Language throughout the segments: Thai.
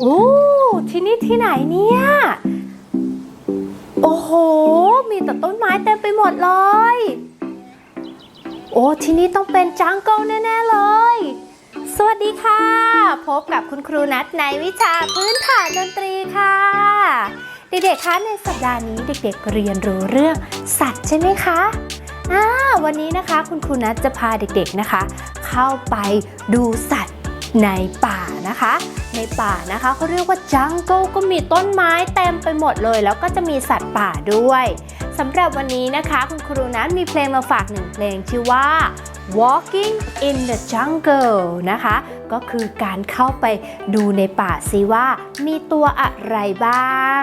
โอ้ที่นี่ที่ไหนเนี่ย โอ้โห มีแต่ต้นไม้เต็มไปหมดเลย โอ้ที่นี่ต้องเป็นจังเกิลแน่ๆเลย สวัสดีค่ะ พบกับคุณครูนัทในวิชาพื้นฐานดนตรีค่ะ เด็กๆคะในสัปดาห์นี้เด็กๆเรียนรู้เรื่องสัตว์ใช่ไหมคะอ่าวันนี้นะคะคุณครูนัทจะพาเด็กๆนะคะ เข้าไปดูสัตว์ในป่านะคะ ในป่านะคะเขาเรียกว่าจังเกิลก็มีต้นไม้เต็มไปหมดเลย แล้วก็จะมีสัตว์ป่าด้วยสำหรับวันนี้นะคะ คุณครูนัทมีเพลงมาฝากหนึ่งเพลงชื่อว่า Walking in the Jungle นะคะ ก็คือการเข้าไปดูในป่าซิว่า มีตัวอะไรบ้าง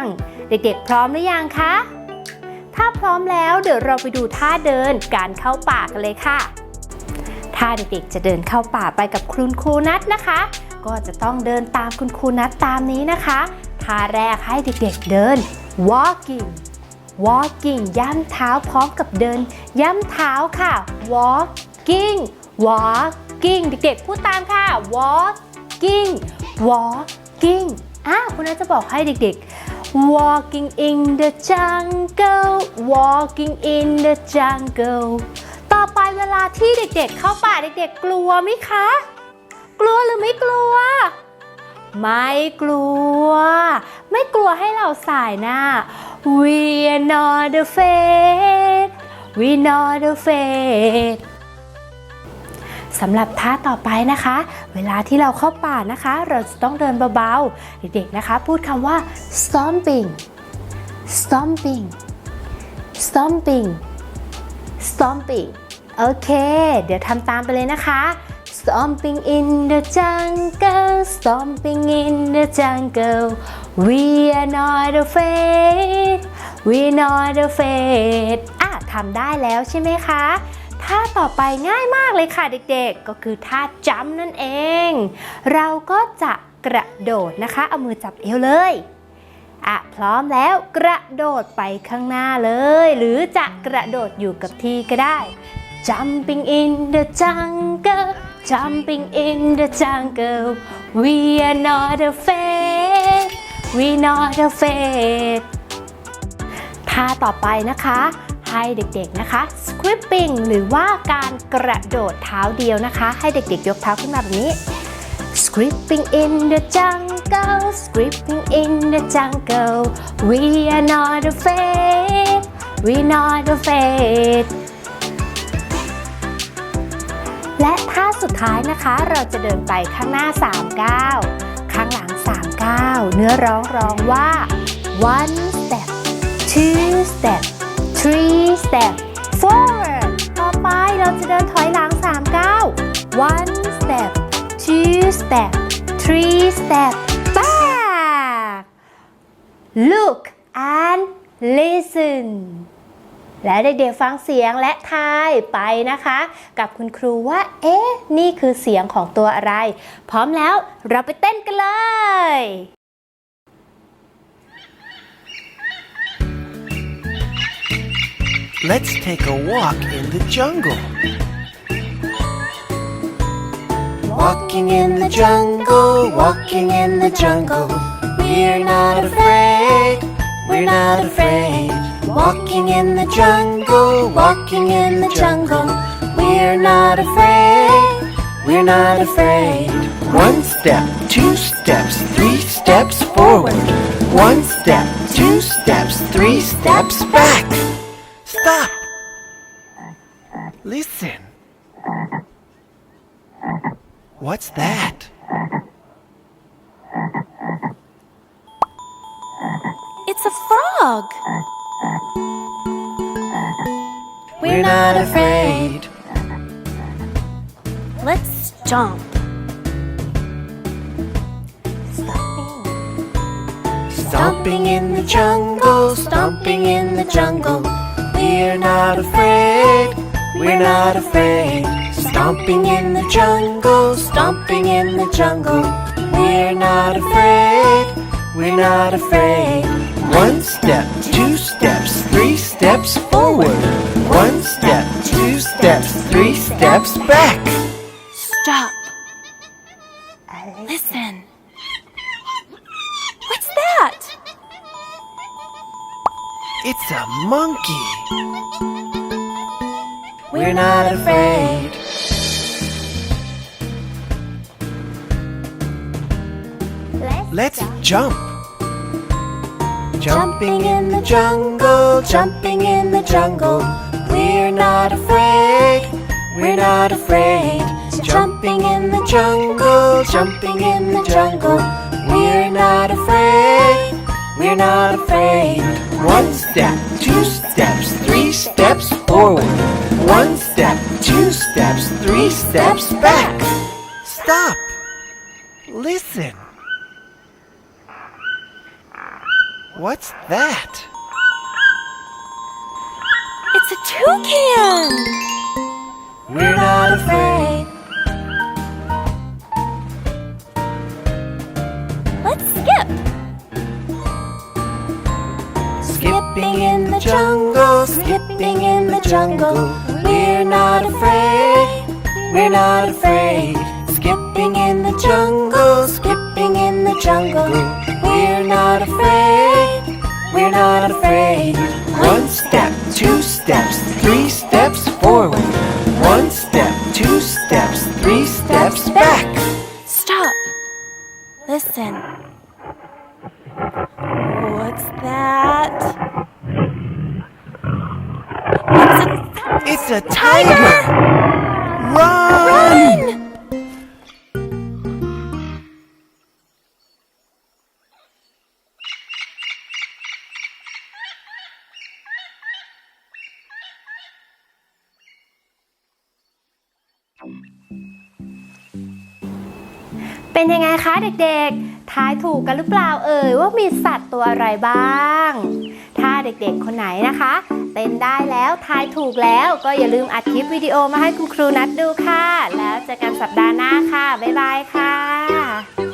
เด็กๆพร้อมหรือยังคะ ถ้าพร้อมแล้วเดี๋ยวเราไปดูท่าเดินการเข้าป่ากันเลยค่ะ ถ้าเด็กๆจะเดินเข้าป่าไปกับคุณครูนัทนะคะ ก็จะต้องเดินตามคุณครูนัทตามนี้นะคะท่าแรกให้เด็กๆเดิน walking walking ย่ำเท้าพร้อมกับเดิน ย่ำเท้าค่ะ walking walking เด็กๆพูดตามค่ะ walking walking อะคุณนัทจะบอกให้เด็กๆ walking in the jungle walking in the jungle ต่อไปเวลาที่เด็กๆ เข้าป่าเด็กๆ กลัวไหมคะ กลัวหรือไม่กลัว ไม่กลัว ไม่กลัวให้เราสายหน้า We are not afraid We not afraid สำหรับท่าต่อไปนะคะ เวลาที่เราเข้าป่านะคะ เราจะต้องเดินเบาๆ เด็กๆนะคะ พูดคำว่า stomping stomping stomping stomping โอเค เดี๋ยวทำตามไปเลยนะคะ stomping in the jungle stomping in the jungle we are not afraid we're not afraid อะทำได้แล้วใช่ไหมคะ ท่าต่อไปง่ายมากเลยค่ะเด็กๆ ก็คือท่าจัมนั่นเอง เราก็จะกระโดดนะคะ เอามือจับเอวเลย อะ พร้อมแล้วกระโดดไปข้างหน้าเลย หรือจะกระโดดอยู่กับที่ก็ได้ Jumping in the jungle Jumping in the jungle We are not afraid We not afraid ท่าต่อไปนะคะ ให้เด็กๆนะคะ scripping หรือว่าการกระโดดเท้าเดียวนะคะ ให้เด็กๆยกเท้าขึ้นมาแบบนี้ Scripping in the jungle, scripping in the jungle. We are not afraid, we not afraid. และท่าสุดท้ายนะคะเราจะเดินไปข้างหน้า 3 ก้าวข้างหลัง 3 ก้าวเนื้อร้องร้องว่า one step two step three step forward ต่อไปเราจะเดินถอยหลัง 3 ก้าว one step two step three step back look and listen และเด็กๆฟังเสียงและทายไปนะคะ กับคุณครูว่า เอ๊ะ นี่คือเสียงของตัวอะไร พร้อมแล้วเราไปเต้นกันเลย Let's take a walk in the jungle. Walking in the jungle, walking in the jungle. We're not afraid, we're not afraid. Walking in the jungle, walking in the jungle. We're not afraid, we're not afraid. One step, two steps, three steps forward. One step, two steps, three steps back. Stop! Listen. What's that? It's a frog. We're not afraid. Let's jump. Stomping in the jungle, stomping in the jungle. We're not afraid, we're not afraid. Stomping in the jungle, stomping in the jungle. We're not afraid, we're not afraid. One step, two steps, three steps forward. One step, two steps, three steps back. Stop. Listen. What's that? It's a monkey. We're not afraid. Let's jump. Jumping in the jungle, jumping in the jungle. We're not afraid, we're not afraid. Jumping in the jungle, jumping in the jungle. We're not afraid, we're not afraid. One step, two steps, three steps forward. One step, two steps, three steps back. Stop! Listen. What's that? It's a toucan! We're not afraid. Let's skip! Skipping in the jungle, skipping in the jungle. We're not afraid. We're not afraid. Skipping in the jungle, skipping in the jungle. We're not afraid. We're not afraid. One step, two steps, three steps forward. One step, two steps, three steps back. Stop! Listen. What's that? It's a tiger! Run! เป็นยังไงคะเด็กๆ ทายถูกกันหรือเปล่าเอ่ยว่ามีสัตว์ตัวอะไรบ้าง ถ้าเด็กๆ คนไหนนะคะเต้นได้แล้วทายถูกแล้วก็อย่าลืมอัดคลิปวิดีโอมาให้คุณครูนัดดูค่ะ แล้วเจอกันสัปดาห์หน้าค่ะ บ๊ายบายค่ะ